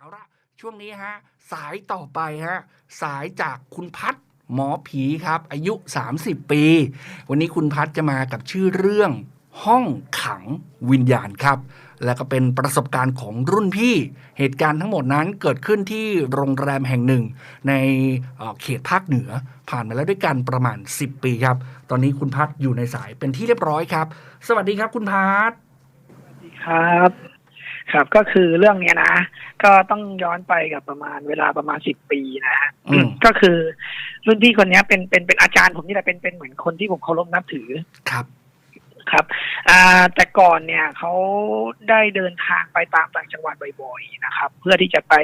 เอาละช่วงนี้ฮะสายต่อไปฮะสายจากคุณพัฒน์หมอผีครับ อายุ 30 ปี วันนี้คุณพัฒน์จะมากับชื่อเรื่องห้องขังวิญญาณครับ และก็เป็นประสบการณ์ของรุ่นพี่ เหตุการณ์ทั้งหมดนั้นเกิดขึ้นที่โรงแรมแห่งหนึ่ง ในเเขตภาคเหนือ ผ่านมาแล้วด้วยกันประมาณ 10 ปีครับ ตอนนี้คุณพัฒน์อยู่ในสายเป็นที่เรียบร้อยครับ สวัสดีครับคุณพัฒน์ครับ ครับก็คือเรื่องเนี้ยนะ ก็ต้องย้อนไปกับประมาณเวลาประมาณสิบปีนะฮะอืมก็คือ รุ่นพี่คนเนี้ยเป็นเป็นเป็นอาจารย์ผมนี่แหละเป็นเป็นเหมือนคนที่ผมเคารพนับถือครับครับอ่าแต่ก่อนเนี่ยเขาได้เดินทางไปตามต่างจังหวัดบ่อยๆนะครับ เพื่อที่จะไป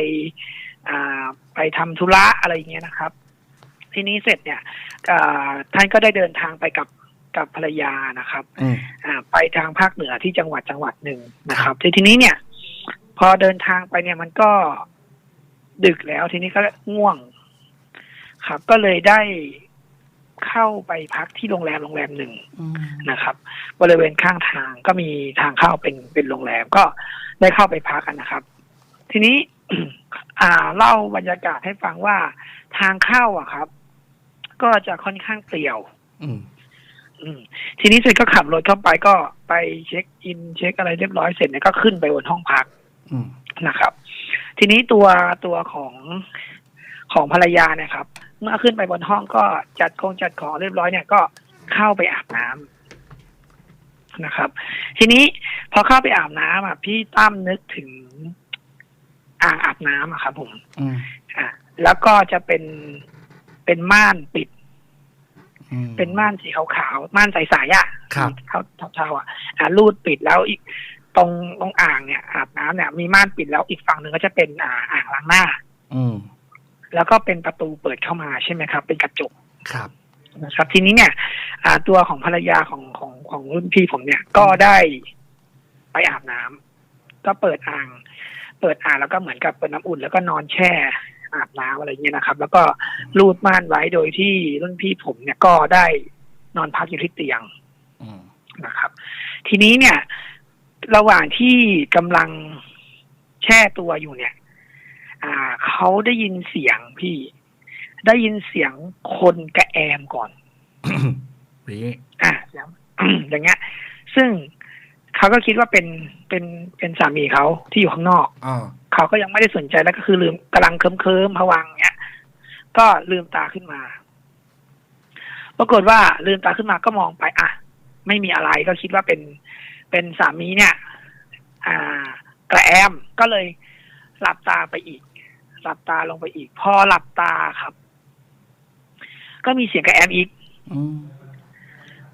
อ่าไปทำธุระอะไรอย่างเงี้ยนะครับ ทีนี้เสร็จเนี่ยอ่าท่านก็ได้เดินทางไปกับกับภรรยานะครับอืมอ่า ไปทางภาคเหนือที่จังหวัดจังหวัดหนึ่งนะครับ ทีทีนี้เนี่ย พอเดินทางไปเนี่ยมันก็ดึกแล้วทีนี้ก็ง่วง ครับ ก็เลยได้เข้าไปพักที่โรงแรมโรงแรมหนึ่งอืมนะครับ บริเวณข้างทางก็มีทางเข้าเป็นเป็นโรงแรมก็ได้เข้าไปพักกันนะครับ ทีนี้ อ่าเล่าบรรยากาศให้ฟังว่าทางเข้าอะครับ ก็จะค่อนข้างเปลี่ยว อืมอืมทีนี้เสร็จก็ขับรถเข้าไปก็ไปเช็คอิน เช็คอะไรเรียบร้อยเสร็จเนี่ยก็ขึ้นไปบนห้องพักอืม นะครับ ทีนี้ตัวตัวของของภรรยาเนี่ยครับ เมื่อขึ้นไปบนห้องก็จัดคงจัดของเรียบร้อยเนี่ยก็เข้าไปอาบน้ำนะครับ ทีนี้พอเข้าไปอาบน้ำอะพี่ตั้มนึกถึงอ่างอาบน้ำอะครับผมอืมอะแล้วก็จะเป็นเป็นม่านปิดอืมเป็นม่านสีขาวๆม่านใสๆอะครับเท้าเท้าๆอะอ่ารูดปิดแล้วอีก ตรงตรงอ่างเนี่ยอาบน้ำเนี่ยมีม่านปิดแล้วอีกฝั่งหนึ่งก็จะเป็นอ่าอ่างล้างหน้า อืมแล้วก็เป็นประตูเปิดเข้ามาใช่ไหมครับ เป็นกระจกครับนะครับทีนี้เนี่ย อ่าตัวของภรรยาของของของรุ่นพี่ผมเนี่ยก็ได้ไปอาบน้ำก็เปิดอ่าง เปิดอ่างแล้วก็เหมือนกับเปิดน้ำอุ่น แล้วก็นอนแช่อาบน้ำอะไรเงี้ยนะครับ แล้วก็รูดม่านไว้โดยที่รุ่นพี่ผมเนี่ยก็ได้นอนพักอยู่ที่เตียงอืมนะครับ ทีนี้เนี่ย ระหว่างที่กำลังแช่ตัวอยู่เนี่ย อ่าเขาได้ยินเสียงพี่ ได้ยินเสียงคนกระแอมก่อนนี่อ่าเสียงอย่างเงี้ย ซึ่งเขาก็คิดว่าเป็นเป็นเป็นสามีเขาที่อยู่ข้างนอกอ่าเขาก็ยังไม่ได้สนใจแล้วก็คือลืมกำลังเคิมเคิมๆผวังค์เนี่ยก็ลืมตาขึ้นมา ปรากฏว่าลืมตาขึ้นมาก็มองไป อะ ไม่มีอะไรก็คิดว่าเป็น เป็นสามีเนี่ย อ่ากระแอมก็เลยหลับตาไปอีก หลับตาลงไปอีก พอหลับตาครับ ก็มีเสียงกระแอมอีกอืม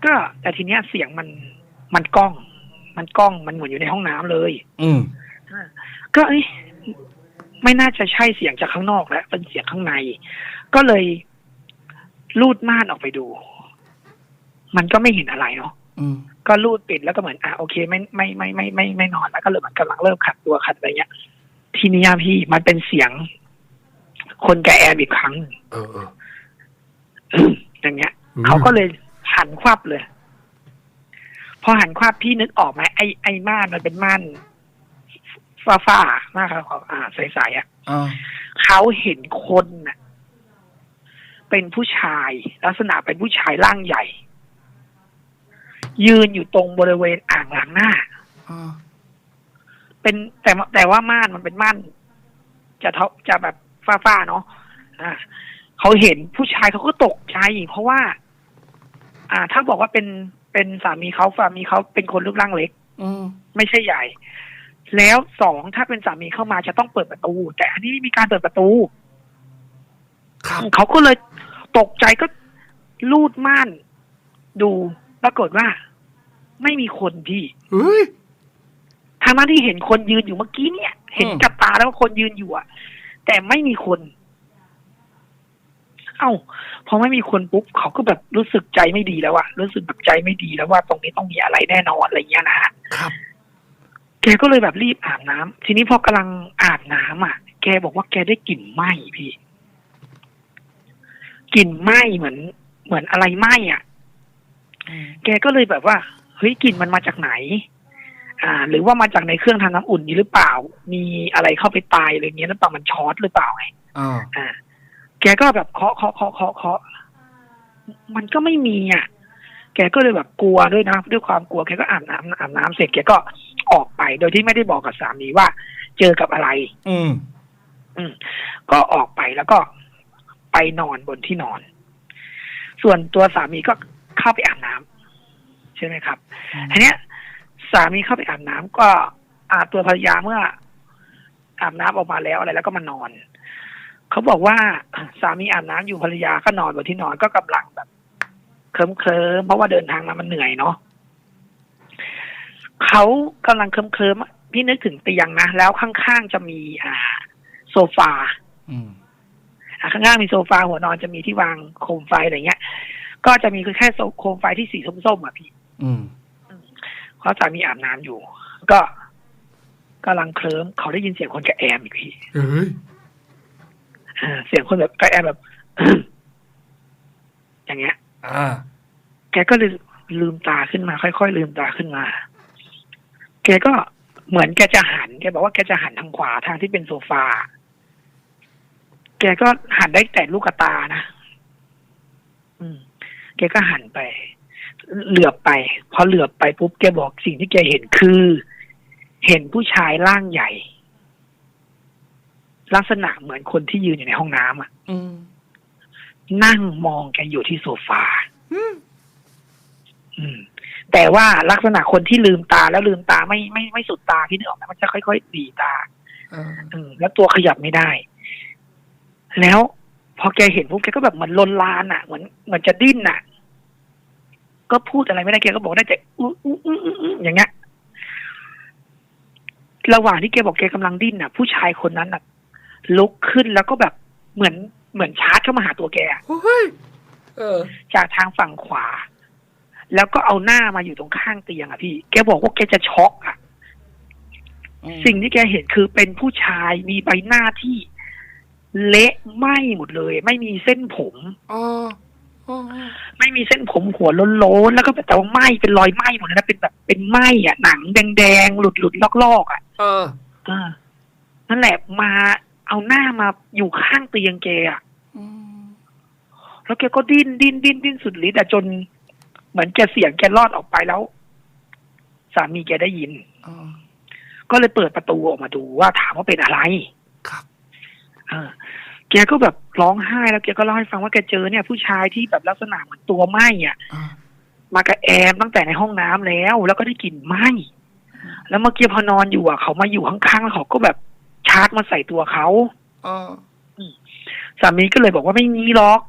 ก็แต่ทีเนี้ยเสียงมันมันกล้อง มันกล้องมันเหมือนอยู่ในห้องน้ำเลย อืมก็เอ้ยไม่น่าจะใช่เสียงจากข้างนอกแล้วเป็นเสียงข้างใน ก็เลยลูดม่านออกไปดู มันก็ไม่เห็นอะไรเนาะอืม ก็ลูดปิดแล้วก็เหมือนอะโอเค ไม่ไม่ไม่ไม่ไม่ไม่นอนแล้วก็เลยเหมือนกำลังเริ่มขัดตัวขัดอะไรเงี้ย ทีนี้อะพี่มันเป็นเสียง คนแกแอมอีกครั้งหนึ่งเออเอออย่างเงี้ยอืมเขาก็เลยหันควับเลย พอหันควับพี่นึกออกไหมไอ้ไอ้ม่านมันเป็นม่านฟ้าฟ้าๆมากครับอ่าใสๆอะอ่าเขาเห็นคนน่ะ เป็นผู้ชาย ลักษณะเป็นผู้ชายร่างใหญ่ ยืนอยู่ตรงบริเวณอ่างล้างหน้าอ่าเป็นแต่ว่าแต่ว่าม่านมันเป็นม่านจะเท่าจะแบบฟ้าๆเนาะอ่าเขาเห็นผู้ชายเขาก็ตกใจเพราะว่า อ่า ถ้าบอกว่าเป็นเป็นสามีเขาสามีเขาเป็นคนรูปร่างเล็ก อืมไม่ใช่ใหญ่ แล้วสองถ้าเป็นสามีเข้ามาจะต้องเปิดประตู แต่อันนี้ไม่มีการเปิดประตู ครับ เขาก็เลยตกใจก็ลูดม่านดู ปรากฏว่า ไม่มีคนพี่เฮ้ยทางนั้นที่เห็นคนยืนอยู่เมื่อกี้เนี่ย เห็นอืมกับตาแล้วว่าคนยืนอยู่อะแต่ไม่มีคน เอ้าพอไม่มีคนปุ๊บเขาก็แบบรู้สึกใจไม่ดีแล้วอะรู้สึกแบบใจไม่ดีแล้วว่าตรงนี้ต้องมีอะไรแน่นอนอะไรเงี้ยนะฮะครับ แกก็เลยแบบรีบอาบน้ำทีนี้พอกำลังอาบน้ำอะ แกบอกว่าแกได้กลิ่นไหม้พี่กลิ่นไหม้เหมือน เหมือนอะไรไหม้อะอืม แกก็เลยแบบว่า เฮ้ยกลิ่นมันมาจากไหน อ่า หรือว่ามาจากในเครื่องทำน้ำอุ่นนี้หรือเปล่า มีอะไรเข้าไปตายอะไรเงี้ยหรือเปล่ามันช็อตหรือเปล่าไงอ่าอ่าแกก็แบบเคาะเคาะเคาะเคาะเคาะมันก็ไม่มีอะ แกก็เลยแบบกลัวด้วยนะด้วยความกลัวแกก็อาบน้ำอาบน้ำเสร็จแกก็ออกไปโดยที่ไม่ได้บอกกับสามีว่า เจอกับอะไร อืม อืม ก็ออกไปแล้วก็ไปนอนบนที่นอน ส่วนตัวสามีก็ เข้าไปอาบน้ำใช่ไหมครับทีเนี้ย สามีเข้าไปอาบน้ำก็อาตัวภรรยาเมื่อ อาบน้ำออกมาแล้วอะไรแล้วก็มานอนเขาบอกว่าสามีอาบน้ำอยู่ภรรยาก็นอนบนที่นอนก็กำลังแบบเคลิ้มเคลิมๆเพราะว่าเดินทางมามันเหนื่อยเนาะเขากำลังเคลิ้มเคลิมๆพี่นึกถึงเตียงนะ แล้วข้างๆจะมีอ่า โซฟา อืมอะข้างล่างมีโซฟาหัวนอนจะมีที่วางโคมไฟอะไรเงี้ย ก็จะมีแค่โคมไฟที่สีส้มๆอะพี่ อืมเพราะสามีอาบน้ำอยู่ ก็กำลังเคลิ้มเขาได้ยินเสียงคนกระแอมอีกพี่เฮ้ยอ่าเสียงคนแบบกระแอมแบบ อย่างเงี้ย อ่า แกก็เลยลืมตาขึ้นมา ค่อยๆลืมตาขึ้นมา แกก็เหมือนแกจะหันแกบอกว่าแกจะหันทางขวาทางที่เป็นโซฟา แกก็หันได้แต่ลูกตานะ อืมแกก็หันไป เหลือบไป พอเหลือบไปปุ๊บแกบอกสิ่งที่แกเห็นคือ เห็นผู้ชายร่างใหญ่ ลักษณะเหมือนคนที่ยืนอยู่ในห้องน้ำอะอืมนั่งมองแกอยู่ที่โซฟาอืม แต่ว่าลักษณะคนที่ลืมตาแล้วลืมตาไม่ไม่ไม่สุดตาที่นึกออกไหมมันจะค่อยๆดีตาอ่าอืมแล้วตัวขยับไม่ได้ แล้วพอแกเห็นปุ๊บแกก็แบบเหมือนลนลานอะ เหมือนเหมือนจะดิ้นอะ ก็พูดอะไรไม่ได้แกก็บอกได้แต่อื้ออื้ออื้ออื้ออื้ออย่างเงี้ยระหว่างที่แกบอกแกกำลังดิ้นอะ ผู้ชายคนนั้นอะลุกขึ้นแล้วก็แบบเหมือนเหมือนชาร์จเข้ามาหาตัวแกอะเฮ้ยเออ จากทางฝั่งขวา แล้วก็เอาหน้ามาอยู่ตรงข้างเตียงอะพี่แกบอกว่าแกจะช็อกอะสิ่งที่แกเห็นคือเป็นผู้ชายมีใบหน้าที่เละไหม้หมดเลย ไม่มีเส้นผมอ๋ออ๋อ ไม่มีเส้นผมหัวโล้นๆแล้วก็แบบแต่ว่าไหม้เป็นรอยไหม้หมดเลยนะเป็นแบบเป็นไหม้อะหนังแดงๆหลุดหลุดๆลอกๆอะเออเออนั่นแหละมาเอาหน้ามาอยู่ข้างเตียงแกอะอืมแล้วแกก็ดิ้นดิ้นดิ้นดิ้นสุดฤทธิ์อะจน เหมือนแกเสียงแกรอดออกไปแล้ว สามีแกได้ยินอ๋อก็เลยเปิดประตูออกมาดูว่าถามว่าเป็นอะไร ครับเออแกก็แบบ ร้องไห้แล้วแกก็เล่าให้ฟังว่าแกเจอเนี่ย ผู้ชายที่แบบลักษณะเหมือนตัวไหม้อะอ่ามากระแอมตั้งแต่ในห้องน้ำแล้ว แล้วก็ได้กลิ่นไหม้แล้วเมื่อกี้พอนอนอยู่อะ เขามาอยู่ข้างๆแล้วเขาก็แบบชาร์จมาใส่ตัวเขาอ๋อสามีก็เลยบอกว่าไม่มีหรอก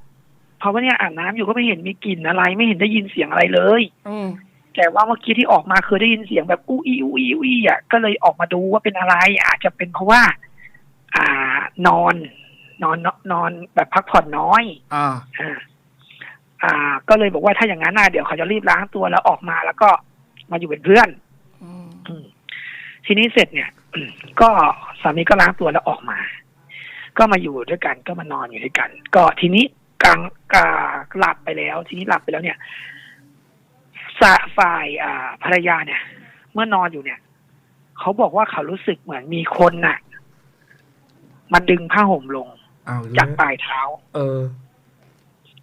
เพราะว่าเนี่ยอาบน้ำอยู่ก็ไม่เห็นมีกลิ่นอะไร ไม่เห็นได้ยินเสียงอะไรเลยอืมแต่ว่าเมื่อกี้ที่ออกมาคือได้ยินเสียงแบบอู้อีอู้อีอู้อีอะก็เลยออกมาดูว่าเป็นอะไร อาจจะเป็นเพราะว่า อ่านอน นอนนอนแบบพักผ่อนน้อยอ่าอ่า อ่า ก็เลยบอกว่าถ้าอย่างนั้นน่ะเดี๋ยวเขาจะรีบล้างตัวแล้วออกมาแล้วก็มาอยู่เป็นเพื่อนอืมอืมทีนี้เสร็จเนี่ยก็สามีก็ล้างตัวแล้วออกมา ก็มาอยู่ด้วยกันก็มานอนอยู่ด้วยกัน ก็ทีนี้กลางกาหลับไปแล้ว ทีนี้หลับไปแล้วเนี่ยสะฝ่ายอ่าภรรยาเนี่ย เมื่อนอนอยู่เนี่ย เขาบอกว่าเขารู้สึกเหมือนมีคนน่ะมาดึงผ้าห่มลงเอา จากปลายเท้า เออ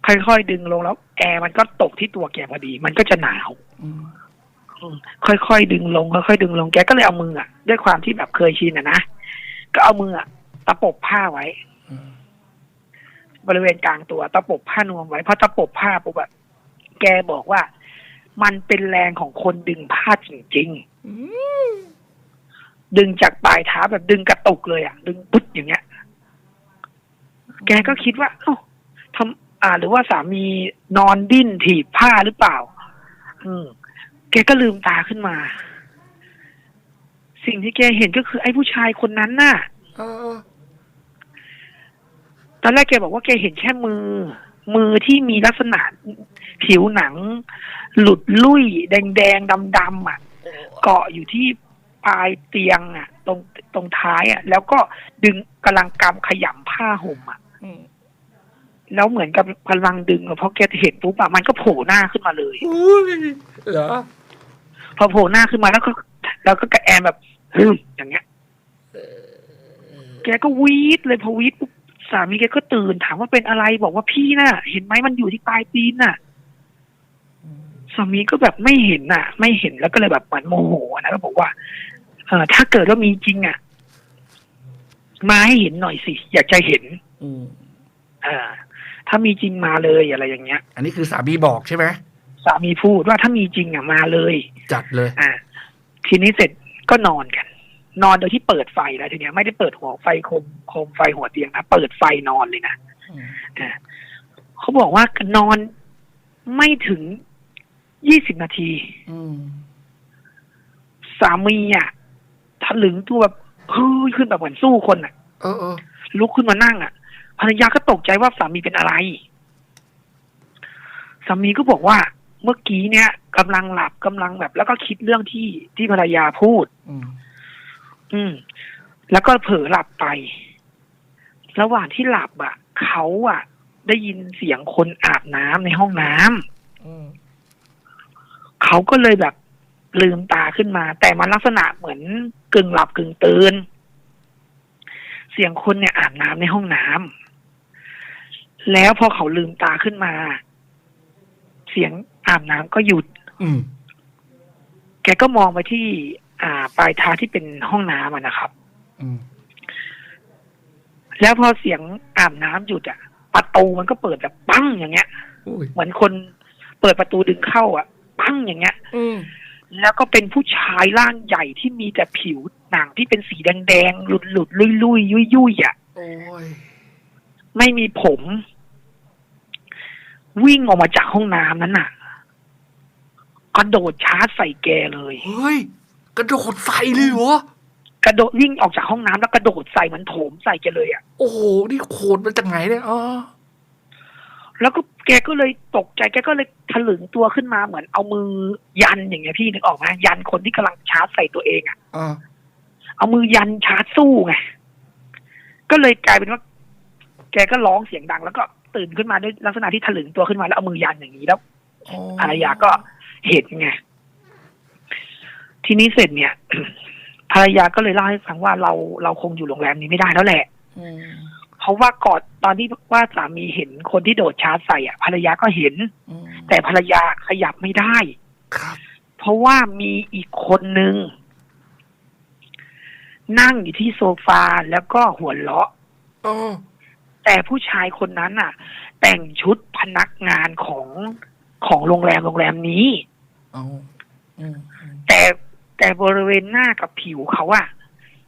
ค่อยๆดึงลงแล้ว แอร์มันก็ตกที่ตัวแกพอดี มันก็จะหนาวอืมอืมค่อยๆดึงลงค่อยๆดึงลงแกก็เลยเอามืออะด้วยความที่แบบเคยชินอะนะก็เอามืออะตะปบผ้าไว้อืมบริเวณกลางตัวตะปบผ้านวมไว้เพราะตะปบผ้าปุ๊บอะแกบอกว่า มันเป็นแรงของคนดึงผ้าจริงอืมๆดึงจากปลายเท้าแบบดึงกระตุกเลยอะดึงปุ๊บอย่างเงี้ย แกก็คิดว่าเอ้าทำอ่า หรือว่าสามีนอนดิ้นถีบผ้าหรือเปล่า อืม แกก็ลืมตาขึ้นมา สิ่งที่แกเห็นก็คือ ไอ้ผู้ชายคนนั้นน่ะเออตอนแรกแกบอกว่าแกเห็นแค่มือ มือที่มีลักษณะผิวหนัง หลุดลุ่ย แดงๆดำๆอะ เกาะอยู่ที่ปลายเตียงอะ ตรงตรงท้ายอะ แล้วก็ดึงกำลังกำขยำผ้าห่มอะอืม แล้วเหมือนกับกำลังดึงอะเพราะแกเห็นปุ๊บอะมันก็โผล่หน้าขึ้นมาเลยอุ้ยเหรอพอโผล่หน้าขึ้นมาแล้วก็แล้วก็กระแอมแบบฮึมอย่างเงี้ยแกก็วีดเลยพอวีดปุ๊บสามีแกก็ตื่นถามว่าเป็นอะไรบอกว่าพี่น่ะ เห็นไหมมันอยู่ที่ปลายตีนน่ะสามีก็แบบไม่เห็นน่ะ ไม่เห็นแล้วก็เลยแบบเหมือนโมโหนะก็บอกว่า เออถ้าเกิดว่ามีจริงอะ มาให้เห็นหน่อยสิ อยากจะเห็น อืมเอ่าถ้ามีจริงมาเลยอะไรอย่างเงี้ย อันนี้คือสามีบอกใช่ไหมสามีพูดว่าถ้ามีจริงอะมาเลย จัดเลย อ่า ทีนี้เสร็จก็นอนกัน นอนโดยที่เปิดไฟแล้วทีเนี้ยไม่ได้เปิดหัวไฟโคมโคมไฟหัวเตียงนะเปิดไฟนอนเลยนะอืมอ่าเขาบอกว่านอนไม่ถึงยี่สิบนาทีอืมสามีอะทะลึงตัวแบบเฮ้ยขึ้นแบบเหมือนสู้คนอะเออเออลุกขึ้นมานั่งอะ ภรรยาก็ตกใจว่าสามีเป็นอะไรสามีก็บอกว่าเมื่อกี้เนี่ยกำลังหลับกำลังแบบ แล้วก็คิดเรื่องที่ที่ภรรยาพูดอืมอืม แล้วก็เผลอหลับไป ระหว่างที่หลับอะเขาอะ ได้ยินเสียงคนอาบน้ำในห้องน้ำอืมเขาก็เลยแบบลืมตาขึ้นมา แต่มันลักษณะเหมือนกึ่งหลับกึ่งตื่นเสียงคนเนี่ยอาบน้ำในห้องน้ำ แล้วพอเขาลืมตาขึ้นมา เสียงอาบน้ำก็หยุด อืม แกก็มองไปที่ อ่า ปลายเท้าที่เป็นห้องน้ำอะนะครับ อืม แล้วพอเสียงอาบน้ำหยุดอะประตูมันก็เปิดแบบปั้งอย่างเงี้ยอุ้ยเหมือนคนเปิดประตูดึงเข้าอะปั้งอย่างเงี้ย อืม แล้วก็เป็นผู้ชายร่างใหญ่ที่มีแต่ผิวหนังที่เป็นสีแดงๆ หลุดหลุดลุยลุยยุยยุยๆอะ โอ้ย ไม่มีผม วิ่งออกมาจากห้องน้ำนั้นน่ะกระโดดชาร์จใส่แกเลยเฮ้ยกระโดดใส่เลยเหรอกระโดดวิ่งออกจากห้องน้ำแล้วกระโดดใส่เหมือนโถมใส่แกเลยอะโอ้โหนี่โขดมาจากไหนเนี่ยอ๋อแล้วก็แกก็เลยตกใจแกก็เลยถลึงตัวขึ้นมาเหมือนเอามือยันอย่างเงี้ยพี่นึกออกไหมยันคนที่กำลังชาร์จใส่ตัวเองอะอ่าเอามือยันชาร์จสู้ไงก็เลยกลายเป็นว่า แกก็ร้องเสียงดังแล้วก็ ตื่นขึ้นมาด้วยลักษณะที่ถลึงตัวขึ้นมาแล้วเอามือยันอย่างนี้แล้วอ๋อภรรยาก็เห็นไงทีนี้เสร็จเนี่ยภรรยาก็เลยเล่าให้ฟังว่าเราเราคงอยู่โรงแรมนี้ไม่ได้แล้วแหละอืมเพราะว่าก่อนตอนที่ว่าสามีเห็นคนที่โดดชาร์จใส่อะภรรยาก็เห็นอืมแต่ภรรยาขยับไม่ได้ครับ เพราะว่ามีอีกคนนึงนั่งอยู่ที่โซฟาแล้วก็หัวเราะอ๋อ แต่ผู้ชายคนนั้นน่ะ แต่งชุดพนักงานของของโรงแรมโรงแรมนี้เอาอืมอืมแต่แต่บริเวณหน้ากับผิวเขาอะ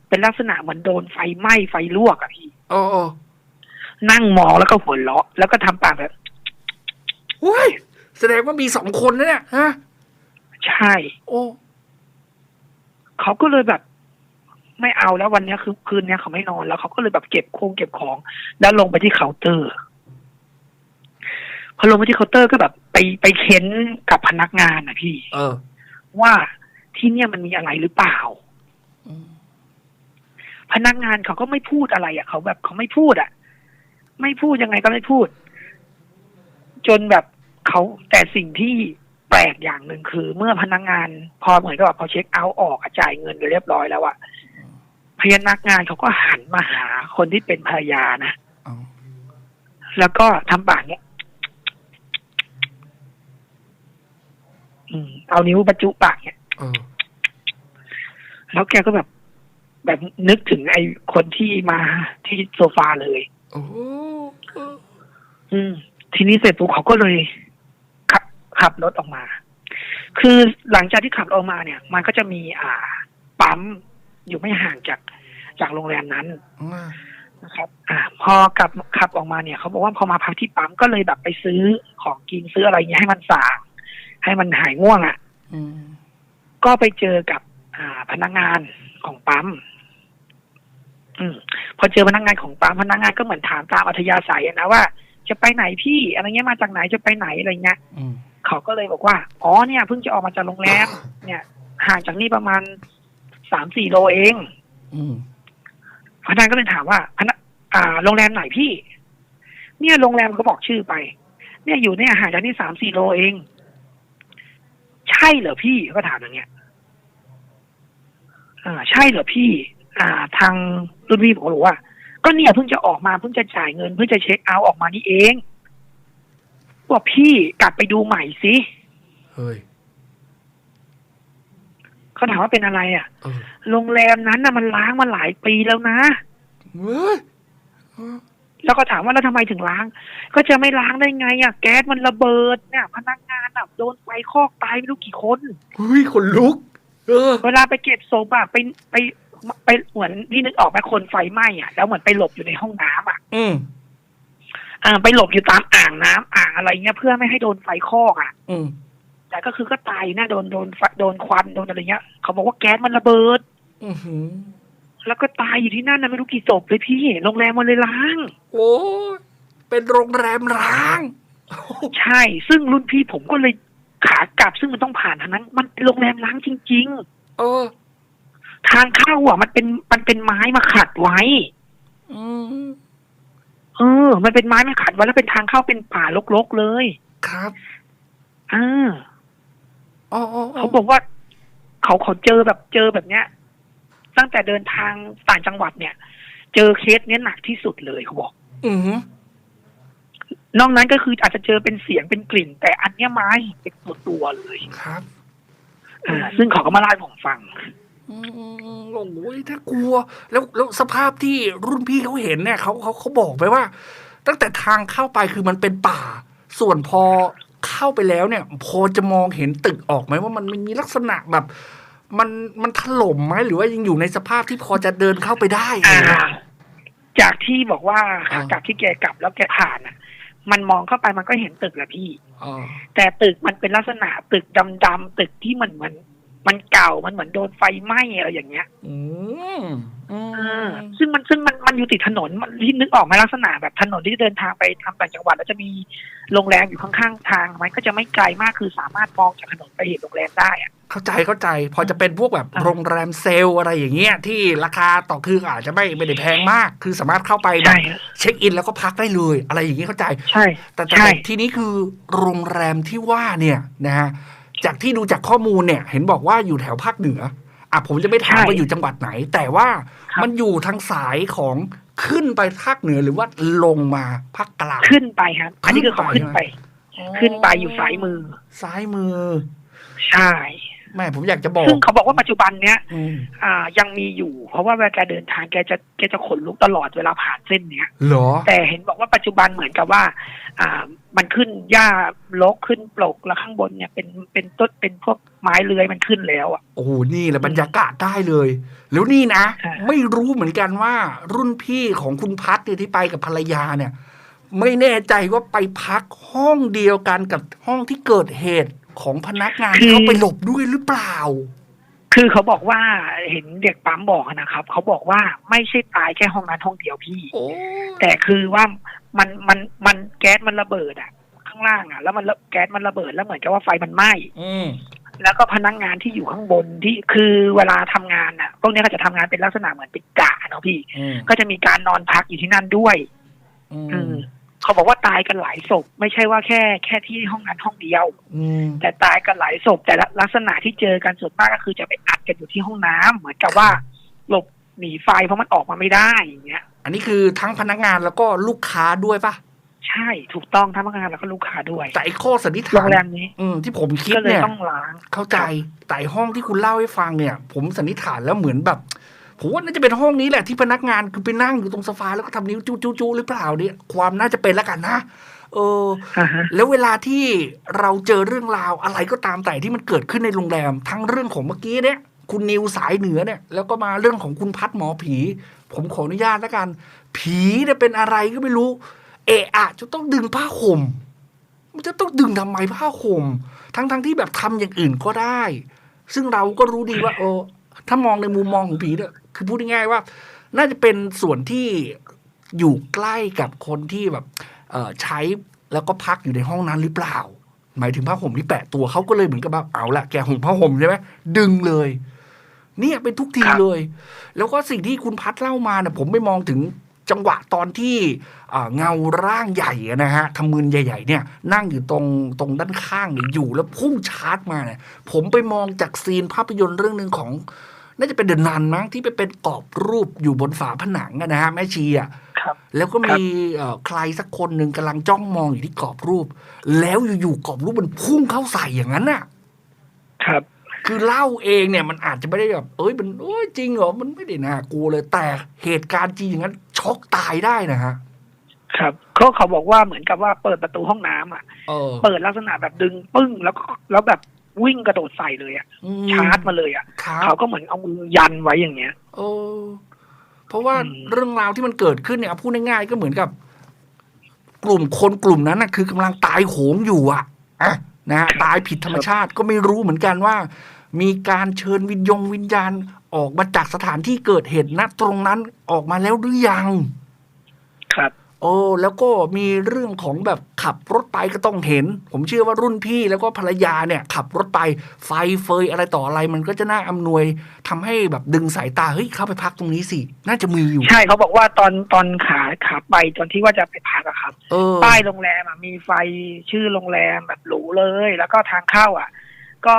เป็นลักษณะเหมือนโดนไฟไหม้ไฟลวกอะพี่อ๋ออ๋อนั่งมองแล้วก็หัวเราะแล้วก็ทำปากแบบเฮ้ยแสดงว่ามีสองคนนะเนี่ยฮะ ใช่ โอ้เขาก็เลยแบบ ไม่เอาแล้ววันเนี้ยคือคืนเนี้ยเขาไม่นอนแล้วเขาก็เลยแบบเก็บโครงเก็บของ แล้วลงไปที่เคาน์เตอร์ พอลงไปที่เคาน์เตอร์ก็แบบ ไปไปเค้นกับพนักงานอะพี่ เออ ว่าที่เนี่ยมันมีอะไรหรือเปล่าอืมพนักงานเขาก็ไม่พูดอะไรอะเขาแบบเขาไม่พูดอะ ไม่พูดยังไงก็ไม่พูด จนแบบเขาแต่สิ่งที่แปลกอย่างหนึ่งคือ เมื่อพนักงาน พอเหมือนกับว่าพอเช็คเอาท์ออกอะจ่ายเงินไปเรียบร้อยแล้วอะ พนักงานเขาก็หันมาหาคนที่เป็นภรรยานะเอาแล้วก็ทำปากเนี้ยอืมเอานิ้วบรรจุปากเนี่ยเออแล้วแกก็แบบ แบบนึกถึงไอ้คนที่มาที่โซฟาเลยโอ้โหอืม ทีนี้เสร็จปุ๊บเขาก็เลยขับขับรถออกมา คือหลังจากที่ขับรถออกมาเนี่ย มันก็จะมีอ่า ปั๊ม อยู่ไม่ห่างจากจากโรงแรมนั้นอ่านะครับ อ่า พอกลับขับออกมาเนี่ยเขาบอกว่าพอมาพักที่ปั๊มก็เลยแบบไปซื้อของกินซื้ออะไรเงี้ยให้มันสางให้มันหายง่วงอะ่ะอืมก็ไปเจอกับ อ่า พนักงานของปั๊มอืม พอเจอพนักงานของปั๊มพนักงานก็เหมือนถามตามอัธยาศัยอะนะว่าจะไปไหนพี่อะไรเงี้ยมาจากไหนจะไปไหนอะไรเงี้ยอืมเขาก็เลยบอกว่า อ๋อเนี่ยเพิ่งจะออกมาจากโรงแรมเนี่ยห่างจากนี่ประมาณ สามสี่โลเองอืมพนักงานก็เลยถามว่าพนักอ่า โรงแรมไหนพี่ เนี่ยโรงแรมเขาบอกชื่อไป เนี่ยอยู่เนี่ยห่างจากนี่สามสี่โลเอง ใช่เหรอพี่ก็ถามอย่างเงี้ยอ่าใช่เหรอพี่ อ่า ทางรุ่นพี่ผมก็บอกว่า ก็เนี่ยเพิ่งจะออกมาเพิ่งจะจ่ายเงินเพิ่งจะเช็คเอาท์ออกมานี่เองบอกพี่กลับไปดูใหม่สิเฮ้ย เขาถามว่าเป็นอะไรอะเออโรงแรมนั้นน่ะมันล้างมาหลายปีแล้วนะเฮ้ยเออแล้วก็ถามว่าแล้วทำไมถึงล้าง ก็จะไม่ล้างได้ไงอะแก๊สมันระเบิดเนี่ยพนักงานอะโดนไฟคอกตายไม่รู้กี่คนเฮ้ยขนลุก เออ เวลาไปเก็บศพอะไปไปไปเหมือนที่นึกออกไหมคนไฟไหม้อะแล้วเหมือนไปหลบอยู่ในห้องน้ำอะ อืมอ่าไปหลบอยู่ตามอ่างน้ำอ่างอะไรเงี้ยเพื่อไม่ให้โดนไฟคอกอะ อืม แต่ก็คือก็ตายอยู่นะโดนโดนไฟโดนควันโดนอะไรเงี้ย เขาบอกว่าแก๊สมันระเบิดอือหือแล้วก็ตายอยู่ที่นั่นนะไม่รู้กี่ศพเลยพี่โรงแรมมันเลยล้าง โอ้ยเป็นโรงแรมร้าง ใช่ ซึ่งรุ่นพี่ผมก็เลยขากลับซึ่งมันต้องผ่านทางนั้น มันเป็นโรงแรมล้างจริงเออๆทางเข้าอะ มันเป็นมันเป็นไม้มาขัดไว้อืมเออ มันเป็นไม้มาขัดไว้แล้วเป็นทางเข้าเป็นป่ารกๆเลย ครับอ่าอ๋ออ๋ออ๋อ เขาบอกว่า เขาเขาเจอแบบเจอแบบเนี้ย ตั้งแต่เดินทางต่างจังหวัดเนี่ย เจอเคสเนี้ยหนักที่สุดเลยเขาบอก อือหือนอกนั้นก็คืออาจจะเจอเป็นเสียงเป็นกลิ่น แต่อันเนี้ยไม้เป็นตัวตัวๆเลยครับอ่าซึ่งเขาก็มาเล่าให้ผมฟังอืมโอ้ยถ้ากลัว แล้วแล้วสภาพที่รุ่นพี่เขาเห็นเนี่ยเขาเขาเขาบอกไปว่า ตั้งแต่ทางเข้าไปคือมันเป็นป่า ส่วนพอ เข้าไปแล้วเนี่ย พอจะมองเห็นตึกออกไหมว่ามันมันมีลักษณะแบบ มันมันถล่มไหมหรือว่ายังอยู่ในสภาพที่พอจะเดินเข้าไปได้อะไรอ่าเงี้ยจากที่บอกว่าอ่าขากลับที่แกกลับแล้วแกผ่านอะ มันมองเข้าไปมันก็เห็นตึกแหละพี่อ๋อแต่ตึกมันเป็นลักษณะตึกดำๆตึกที่มันเหมือน มันเก่ามันเหมือนโดนไฟไหม้อะไรอย่างเงี้ย อืมอืเออมซึ่งมันซึ่งมันมันอยู่ติดถนนมันที่นึกออกไหมลักษณะแบบถนนที่เดินทางไปทำต่างจังหวัดแล้วจะมีโรงแรมอยู่ข้างๆทางมันก็จะไม่ไกลมากคือสามารถมองจากถนนไปเห็นโรงแรมได้อะเข้าใจเข้าใจ พอจะเป็นพวกแบบอ่าโรงแรมเซลล์อะไรอย่างเงี้ยที่ราคาต่อคืนอาจจะไม่ไม่ได้แพงมาก คือสามารถเข้าไปแบบใช่เช็คอินแล้วก็พักได้เลย อะไรอย่างงี้เข้าใจ ใช่ แต่แต่ใช่ทีนี้คือโรงแรมที่ว่าเนี่ยนะฮะ จากที่ดูจากข้อมูลเนี่ย เห็นบอกว่าอยู่แถวภาคเหนืออะผมจะไม่ถามว่าอยู่จังหวัดไหน แต่ว่ามันอยู่ทางสายของขึ้นไปภาคเหนือหรือว่าลงมาภาคกลางขึ้นไปครับ อันนี้คือเขาขึ้ขึ้นนไปไป ขึ้นไปอยู่ซ้ายมือ ซ้ายมือ ใช่แม่ผมอยากจะบอกซึ่งเขาบอกว่าปัจจุบันเนี้ยอืมอ่า ยังมีอยู่ เพราะว่าเวลาแกเดินทางแกจะแกจะขนลุกตลอดเวลาผ่านเส้นเนี้ยเหรอ แต่เห็นบอกว่าปัจจุบันเหมือนกับว่า อ่า มันขึ้นหญ้าลกขึ้นปลกแล้วข้างบนเนี่ยเป็นเป็นต้นเป็นพวกไม้เลื้อยมันขึ้นแล้วอะโอ้โหนี่แหละบรรยากาศได้เลย แล้วนี่นะใช่ไม่รู้เหมือนกันว่ารุ่นพี่ของคุณพัฒน์เนี่ยที่ไปกับภรรยาเนี่ย ไม่แน่ใจว่าไปพักห้องเดียวกันกับห้องที่เกิดเหตุของพนักงานที่เขาไปหลบด้วยหรือเปล่า คือเขาบอกว่าเห็นเด็กปั๊มบอกนะครับ เขาบอกว่าไม่ใช่ตายแค่ห้องนั้นห้องเดียวพี่โอ้แต่คือว่า มันมันมันแก๊สมันระเบิดอะ ข้างล่างอะ แล้วมันระแก๊สมันระเบิดแล้วเหมือนกับว่าไฟมันไหม้อืมแล้วก็พนักงานที่อยู่ข้างบนที่คือเวลาทำงานอะพวกนี้ก็จะทำงานเป็นลักษณะเหมือนเป็นกะเนาะพี่อืมก็จะมีการนอนพักอยู่ที่นั่นด้วย อือืมมเขาบอกว่าตายกันหลายศพ ไม่ใช่ว่าแค่แค่ที่ห้องนั้นห้องเดียวอืมแต่ตายกันหลายศพ แต่ละลักษณะที่เจอกันส่วนมากก็คือจะไปอัดกันอยู่ที่ห้องน้ำเหมือนกับว่าหลบหนีไฟเพราะมันออกมาไม่ได้อย่างเงี้ย อันนี้คือทั้งพนักงานแล้วก็ลูกค้าด้วยปะใช่ถูกต้องทั้งพนักงานแล้วก็ลูกค้าด้วยแต่ไอ้ข้อสันนิษโรฐานงแรมนี้ อืมที่ผมคิดก็เลยเนี่ยต้องล้างเข้าใจแต่ห้องที่คุณเล่าให้ฟังเนี่ย ผมสันนิษฐานแล้วเหมือนแบบผมว่าน่าจะเป็นห้องนี้แหละที่พนักงานคือไปนั่งอยู่ตรงโซฟาแล้วก็ทำนิ้วจู้จู้จู้หรือเปล่าเนี่ยความน่าจะเป็นแล้วกันนะเอออ่าฮะแล้วเวลาที่เราเจอเรื่องราวอะไรก็ตามแต่ที่มันเกิดขึ้นในโรงแรม ทั้งเรื่องของเมื่อกี้เนี่ย คุณนิวสายเหนือเนี่ย แล้วก็มาเรื่องของคุณพัดหมอผี ผมขออนุญาตแล้วกัน ผีเนี่ยเป็นอะไรก็ไม่รู้ เอะอะจะต้องดึงผ้าห่มมันจะต้องดึงทำไมผ้าห่มทั้งทั้งที่แบบทำอย่างอื่นก็ได้ ซึ่งเราก็รู้ดีว่าเออถ้ามองในมุมมองของผีเนี่ยคือพูดง่ายๆว่า น่าจะเป็นส่วนที่อยู่ใกล้กับคนที่แบบเใช้แล้วก็พักอยู่ในห้องนั้นหรือเปล่า หมายถึงผ้าห่มที่แปะตัวเขาก็เลยเหมือนกับแบบเอาละแกห่มผ้าห่มใช่ไหมดึงเลย เนี่ยเป็นทุกทีครับเลย แล้วก็สิ่งที่คุณพัดเล่ามาเนี่ยผมไม่มองถึงจังหวะตอนที่เอ่อเงาร่างใหญ่อะนะฮะทำมืนใหญ่ ๆ เนี่ย นั่งอยู่ตรงตรงด้านข้างเนี่ยอยู่แล้วพุ่งชาร์จมาเนี่ย ผมไปมองจากซีนภาพยนตร์เรื่องหนึ่งของในน่าจะเป็นเดนนันมั้งที่ไปเป็นกรอบรูปอยู่บนฝาผนังอะนะฮะแม่ชีอะครับแล้วก็มีเอ่อใครสักคนหนึ่งกำลังจ้องมองอยู่ที่กรอบรูป แล้วอยู่ๆกรอบรูปมันพุ่งเข้าใส่อย่างนั้นน่ะ ครับ คือเล่าเองเนี่ยมันอาจจะไม่ได้แบบเอ้ยมันโอ้ยจริงเหรอมันไม่ได้น่ากลัวเลยแต่เหตุการณ์จริงอย่างนั้นช็อกตายได้นะฮะครับเขาเขาบอกว่าเหมือนกับว่าเปิดประตูห้องน้ำอะเออเปิดลักษณะแบบดึงปึ้งแล้วก็แล้วแบบวิ่งกระโดดใส่เลยอะอืมชาร์จมาเลยอะครัเขาบก็เหมือนเอามือยันไว้อย่างเงี้ยเออเพราะว่าอืมเรื่องราวที่มันเกิดขึ้นเนี่ยเอาพูดง่ายๆก็เหมือนกับ กลุ่มคนกลุ่มนั้นนะคือกำลังตายโหงอยู่อะอะ นะฮะตายผิดธรรมชาติก็ไม่รู้เหมือนกันว่า มีการเชิญวิญญงวิญญาณออกมาจากสถานที่เกิดเหตุณตรงนั้นออกมาแล้วหรือยัง ครับ โอ้แล้วก็มีเรื่องของแบบขับรถไปก็ต้องเห็น ผมเชื่อว่ารุ่นพี่แล้วก็ภรรยาเนี่ย ขับรถไปไฟเฟยอะไรต่ออะไร มันก็จะน่าอำนวยทำให้แบบดึงสายตาเฮ้ยเข้าไปพักตรงนี้สิ น่าจะมีอยู่ ใช่เขาบอกว่าตอนตอนขาขาไปตอนที่ว่าจะไปพักอะครับเออป้ายโรงแรมอะมีไฟชื่อโรงแรมแบบหรูเลย แล้วก็ทางเข้าอะ ก็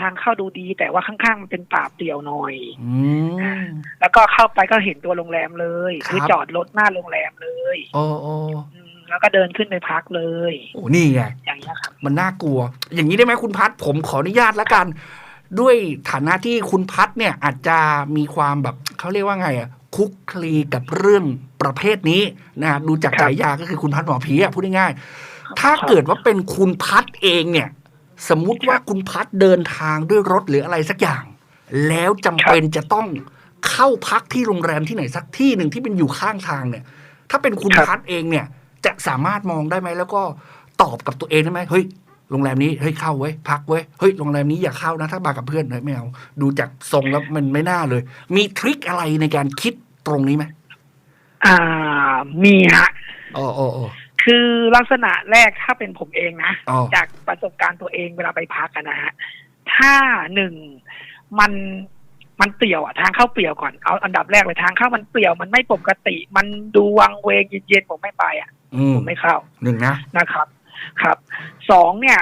ทางเข้าดูดี แต่ว่าข้างๆมันเป็นป่าเปลี่ยวหน่อยอืมแล้วก็เข้าไปก็เห็นตัวโรงแรมเลยครับคือจอดรถหน้าโรงแรมเลย โอ้โอ้อืมแล้วก็เดินขึ้นไปพักเลย โอ้นี่ไงอย่างนี้ยครับมันน่ากลัว อย่างนี้ได้ไหมคุณพัดผมขออนุญาตแล้วกัน ด้วยฐานะที่คุณพัดเนี่ยอาจจะมีความแบบเขาเรียกว่าไงอะคุกคลีกับเรื่องประเภทนี้นะฮะดูจากครับฉายาก็คือคุณพัดหมอผีอะพูดง่ายๆถ้าเกิดว่าเป็นคุณพัดเองเนี่ย สมมุติว่าคุณพัดเดินทางด้วยรถหรืออะไรสักอย่าง แล้วจำเป็นจะต้องเข้าพักที่โรงแรมที่ไหนสักที่หนึ่งที่เป็นอยู่ข้างทางเนี่ย ถ้าเป็นคุณครับพัดเองเนี่ย จะสามารถมองได้ไหมแล้วก็ตอบกับตัวเองได้ไหมเฮ้ยโรงแรมนี้เฮ้ยเข้าเว้ยพักเว้ยเฮ้ยโรงแรมนี้อย่าเข้านะถ้ามากับเพื่อนเฮ้ยไม่เอาดูจากทรงแล้วมันไม่น่าเลย มีทริคอะไรในการคิดตรงนี้ไหมอ่ามีฮะอ๋ออ๋ออ๋อ คือลักษณะแรกถ้าเป็นผมเองนะอ๋อจากประสบการณ์ตัวเองเวลาไปพักกันนะฮะถ้าหนึ่งมันมันเปลี่ยวอะทางเข้าเปลี่ยวก่อนเอาอันดับแรกเลยทางเข้ามันเปลี่ยวมันไม่ปกติ มันดูวังเวงเย็นๆผมไม่ไปอะอืมผมไม่เข้าหนึ่งนะ นะครับ ครับสองเนี่ย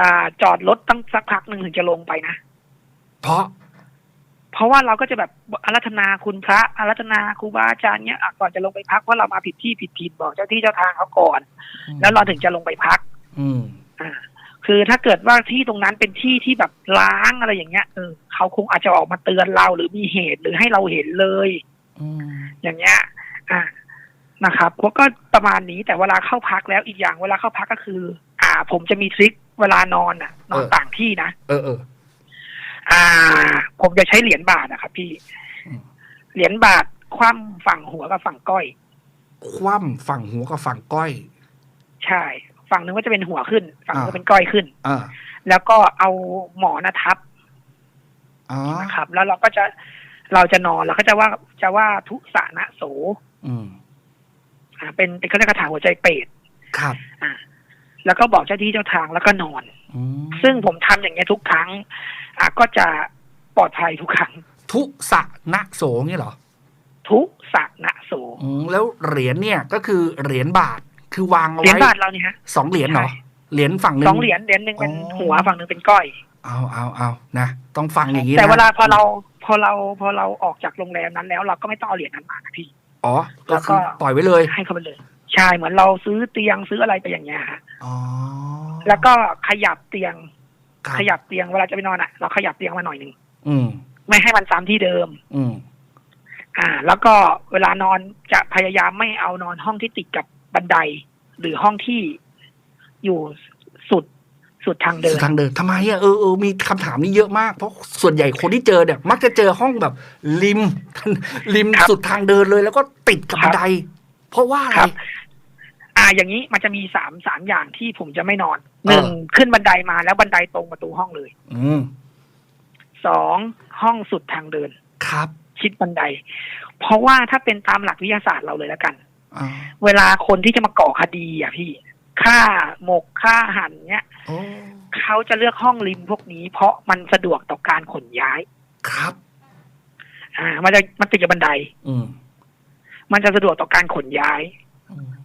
อ่าจอดรถตั้งสักพักหนึ่งถึงจะลงไปนะ เพราะ เพราะว่าเราก็จะแบบอารัธนาคุณพระอารัธนาครูบาอาจารย์เนี่ยอะก่อนจะลงไปพักว่าเรามาผิดที่ผิดถิ่นบอกเจ้าที่เจ้าทางเขาก่อน แล้วเราถึงจะลงไปพัก อืมอ่าคือถ้าเกิดว่าที่ตรงนั้นเป็นที่ที่แบบล้างอะไรอย่างเงี้ยเออเขาคงอาจจะออกมาเตือนเราหรือมีเหตุหรือให้เราเห็นเลยอืมอย่างเงี้ย อ่านะครับเพราะก็ประมาณนี้แต่เวลาเข้าพักแล้วอีกอย่างเวลาเข้าพักก็คือ อ่า ผมจะมีทริคเวลานอนอะ นอนต่างที่นะเออเออ อ่า ผมจะใช้เหรียญบาทนะครับพี่อืมเหรียญบาทคว่ำฝั่งหัวกับฝั่งก้อย คว่ำฝั่งหัวกับฝั่งก้อย ใช่ ฝั่งหนึงก็จะเป็นหัวขึ้น ฝั่งหนึงอ่าก็เป็นก้อยขึ้นอ่าแล้วก็เอาหมอนะทับอ๋อนะครับ แล้วเราก็จะเราจะนอนเราก็จะว่าจะว่าทุสานะโส อืม อ่า เป็นเป็นเขาเรียกคาถาหัวใจเปรตครับ อ่า แล้วก็บอกเจ้าที่เจ้าทางแล้วก็นอนอืมซึ่งผมทำอย่างเงี้ยทุกครั้งอะก็จะปลอดภัยทุกครั้ง ทุสะนะโสงี้เหรอ ทุสานะโสอืมแล้วเหรียญเนี่ยก็คือเหรียญบาทคือวางเอาเหรียญไว้บาทเราเนี่ยฮะสองเหรียญเหรอใช่เหรียญฝั่งหนึ่งสองเหรียญเหรียญหนึ่งเป็นอ๋อหัวฝั่งหนึ่งเป็นก้อยเอาเอาเอานะต้องฟังอย่างนี้นะแต่เวลาพอเราพอเราพอเราออกจากโรงแรมนั้นแล้ว เราก็ไม่ต้องเอาเหรียญนั้นมานะพี่อ๋อแล้ก็วก็คือปล่อยไว้เลยให้เขาไปเลย ใช่เหมือนเราซื้อเตียงซื้ออะไรไปอย่างเงี้ยฮะ อ๋อแล้วก็ขยับเตียง ครับขยับเตียงเวลาจะไปนอนอะ เราขยับเตียงมาหน่อยหนึ่งอืม ไม่ให้มันซ้ำที่เดิม อืม อ่า แล้วก็เวลานอนจะพยายามไม่เอานอนห้องที่ติดกับบันได หรือห้องที่อยู่สุดสุดทางเดิสุนดทางเดินทำไมอะเออเออมีคำถามนี้เยอะมากเพราะส่วนใหญ่คนที่เจอเนี่ย มักจะเจอห้องแบบ ริม ริมครับสุดทางเดินเลย แล้วก็ติดกับครับับนได เพราะว่าอะไรครับ อ่า อย่างนี้มันจะมีสามสามอย่างที่ผมจะไม่นอนเออหนึ่งขึ้นบันไดมาแล้วบันไดตรงประตูห้องเลย อืมสองห้องสุดทางเดิน ครับ ชิดบันได เพราะว่าถ้าเป็นตามหลักวิทยาศาสตร์เราเลยแล้วกันอ่าเวลาคนที่จะมาก่อคดีอะพี่ฆ่าหมกฆ่าหั่นเนี้ยโอ้เขาจะเลือกห้องริมพวกนี้ เพราะมันสะดวกต่อการขนย้าย ครับ อ่า มันจะมันติดกับบันได อืมมันจะสะดวกต่อการขนย้ายอืมอ่า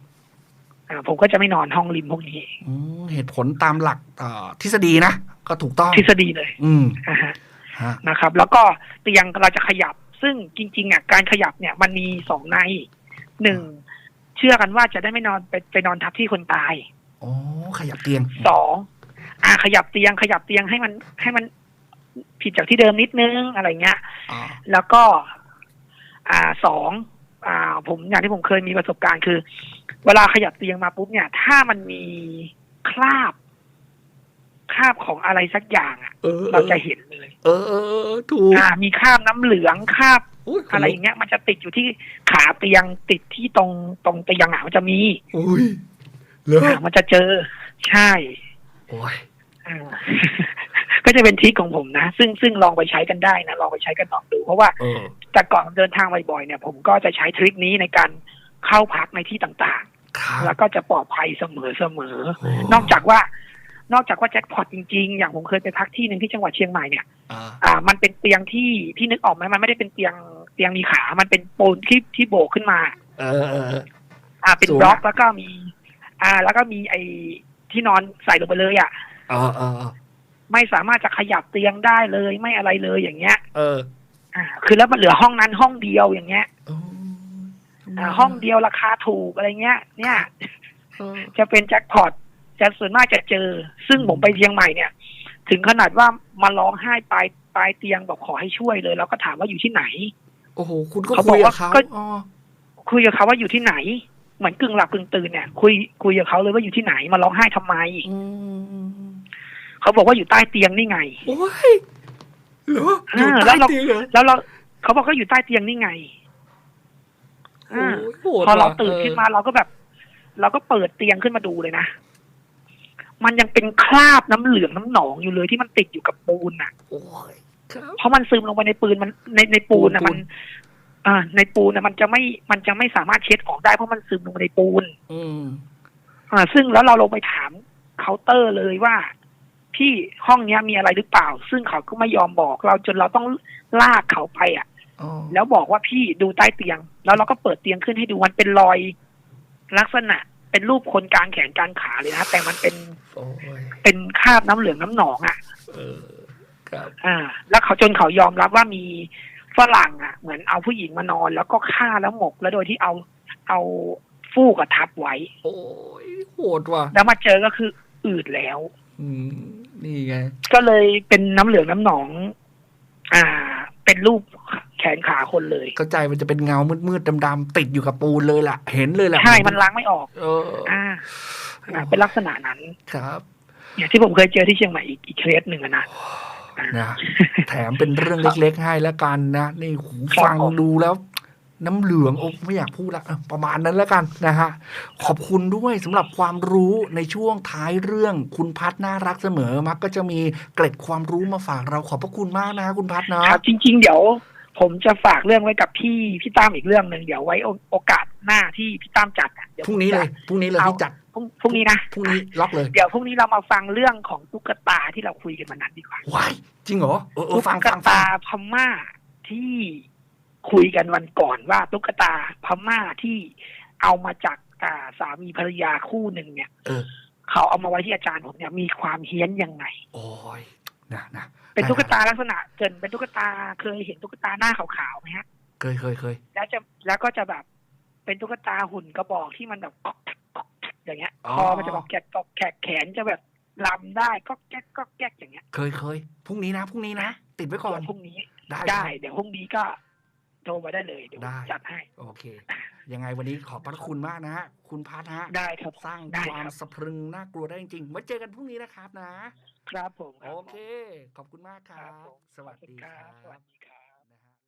ผมก็จะไม่นอนห้องริมพวกนี้อืมเหตุผลตามหลักเอ่อทฤษฎีนะ ก็ถูกต้องทฤษฎีเลย อืมอ่าฮะฮะนะครับ แล้วก็เตียงเราจะขยับ ซึ่งจริงๆอะการขยับเนี่ยมันมีสองในหนึ่งเชื่อกันว่าจะได้ไม่นอนไปไปนอนทับที่คนตายอ๋อขยับเตียงสองอ่าขยับเตียง ขยับเตียงให้มันให้มันผิดจากที่เดิมนิดนึงอะไรเงี้ยอ๋อแล้วก็ อ่าสองอ่า ผมอย่างที่ผมเคยมีประสบการณ์คือ เวลาขยับเตียงมาปุ๊บเนี่ย ถ้ามันมีคราบ คราบของอะไรสักอย่างอะเออเราจะเห็นเลยเออเออเออถูกอ่า มีคราบน้ำเหลืองคราบอุ้ยขนลุกอะไรอย่างเงี้ย มันจะติดอยู่ที่ขาเตียงติดที่ตรงตรงเตียงอะมันจะมีอุ้ยเหรออ่ามันจะเจอ ใช่ โอ้ยอ่าก็จะเป็นทริคของผมนะ ซึ่งซึ่งลองไปใช้กันได้นะลองไปใช้กันลองดู เพราะว่าเออแต่ก่อนเดินทางบ่อยๆเนี่ย ผมก็จะใช้ทริคนี้ในการเข้าพักในที่ต่างครับๆ แล้วก็จะปลอดภัยเสมอเสมอโอ้นอกจากว่านอกจากว่าแจ็คพอตจริงๆ อย่างผมเคยไปพักที่หนึ่งที่จังหวัดเชียงใหม่เนี่ย อ่าอ่ามันเป็นเตียงที่พี่นึกออกไหมมันไม่ได้เป็นเตียงเตียงมีขา มันเป็นปูนที่ที่โบกขึ้นมา เออเออเอออ่า เป็นสูงบล็อกแล้วก็มี อ่า แล้วก็มีไอ้ที่นอนใส่ลงไปเลยอะเออเออเออไม่สามารถจะขยับเตียงได้เลยไม่อะไรเลยอย่างเงี้ย เออ อ่า คือแล้วมันเหลือห้องนั้นห้องเดียวอย่างเงี้ยโอ้อ่า ห้องเดียวราคาถูกอะไรเงี้ย เนี่ยเออจะเป็นแจ็คพอตจะส่วนมากจะเจอ ซึ่งผมไปเชียงใหม่เนี่ย ถึงขนาดว่ามาร้องไห้ปลายปลายเตียงบอกขอให้ช่วยเลยแล้วก็ถามว่าอยู่ที่ไหน โอ้โหคุณก็เขาบคุอยกกับว่าเขาก็อ๋อคุยกับเขาว่าอยู่ที่ไหน เหมือนกึ่งหลับกึ่งตื่นเนี่ย คุยคุยกับเขาเลยว่าอยู่ที่ไหนมาร้องไห้ทำไมอืมเขาบอกว่าอยู่ใต้เตียงนี่ไงโอ้ยเหรออยู่อ่าแล้ใต้วเราเตียงเหรอแล้วเราเขาบอกเขาอยู่ใต้เตียงนี่ไงโอ้อ่ายโหด พอเราว่ะตื่นขึ้นมาเราก็แบบ เราก็เปิดเตียงขึ้นมาดูเลยนะ มันยังเป็นคราบน้ำเหลืองน้ำหนองอยู่เลยที่มันติดอยู่กับปูนน่ะโอ้ยครับเพราะมันซึมลงไปในปืนมันในในปูนนะปูนมันอ่าในปูนนะมันจะไม่มันจะไม่สามารถเช็ดออกได้เพราะมันซึมลงไปในปูน อืมอ่า ซึ่งแล้วเราลงไปถามเคาน์เตอร์เลยว่าพี่ห้องเนี้ยมีอะไรหรือเปล่า ซึ่งเขาก็ไม่ยอมบอกเราจนเราต้องลากเขาไปอะอ๋อ แล้วบอกว่าพี่ดูใต้เตียง แล้วเราก็เปิดเตียงขึ้นให้ดูมันเป็นรอยลักษณะเป็นรูปคนกลางแขนกลางขาเลยนะแต่มันเป็นโอ้ยเป็นคราบน้ำเหลืองน้ำหนองอะเออครับอ่า แล้วเขาจนเขายอมรับว่ามีฝรั่งอะ เหมือนเอาผู้หญิงมานอน แล้วก็ฆ่าแล้วหมก แล้วโดยที่เอาเอาฟูกอะทับไว้ โอ้ยโหดว่ะแล้วมาเจอก็คืออืดแล้ว อืมนี่ไง ก็เลยเป็นน้ำเหลืองน้ำหนอง อ่า เป็นรูป แขนขาคนเลย เข้าใจมันจะเป็นเงามืดๆดำๆติดอยู่กับปูนเลยล่ะ เห็นเลยล่ะ ใช่ มันล้างไม่ออก เออ อ่าอ่าเป็นลักษณะนั้น ครับอย่างที่ผมเคยเจอที่เชียงใหม่อีกอีกเคสหนึ่งอะนะนะแถมเป็นเรื่องเล็กๆให้แล้วกันนะ นี่หูครับฟังผมดูแล้วน้ำเหลืองโอ้ไม่อยากพูดละเออประมาณนั้นแล้วกันนะฮะ ขอบคุณด้วยสำหรับความรู้ในช่วงท้ายเรื่องคุณพัฒน่ารักเสมอมักก็จะมีเกร็ดความรู้มาฝากเราขอบพระคุณมากนะคุณพัฒนะครับจริง ๆ เดี๋ยว ผมจะฝากเรื่องไว้กับพี่พี่ตั้มอีกเรื่องหนึ่งเดี๋ยวไว้โอโอกาสหน้าที่พี่ตั้มจัดอะเดี๋ยวพรุ่งนี้เลยพรุ่งนี้เลยเอาที่จัดพรุ่งพรุ่งนี้นะพรุ่งนี้ล็อกเลยเดี๋ยวพรุ่งนี้เรามาฟังเรื่องของตุ๊กตาที่เราคุยกันวันนั้นดีกว่าว้ายจริงเหรอเออเออตุ๊ฟังกฟังฟัตางพม่าที่คุยกันวันก่อนว่าตุ๊กตาพม่าที่เอามาจากอ่าสามีภรรยาคู่หนึ่งเนี่ยเออเขาเอามาไว้ที่อาจารย์ผมเนี่ยมีความเฮี้ยนยังไง โอ้ย นะนะเป็นตุ๊กตาลักษณะเกินเป็นตุ๊กตาเคยเห็นตุ๊กตาหน้าขาวๆไหมฮะ เคยเคยเคยแล้วจะแล้วก็จะแบบเป็นตุ๊กตาหุ่นกระบอกที่มันแบบก๊อกแก๊กก๊อกแก๊กอย่างเงี้ยอ๋อคอมันจะก๊อกแก๊กก๊อกแก๊กแขนจะแบบลำได้ก๊อกแก๊กก๊อกแก๊กอย่างเงี้ย เคยเคยพรุ่งนี้นะพรุ่งนี้นะติดไว้ก่อนเดี๋ยวพรุ่งนี้ได้ได้ครับเดี๋ยวพรุ่งนี้ก็โทรมาได้เลยเดี๋ยวได้จัดให้ โอเค ยังไงวันนี้ขอบพระคุณมากนะฮะคุณพัทฮะได้ครับสร้างได้ความครับสะพรึงน่ากลัวได้จริงๆไว้เจอกันพรุ่งนี้นะครับนะ ครับผมรับโอเค ขอบคุณมากคครัรับบผมสวัสดีคครัรับบสวัสดีครับ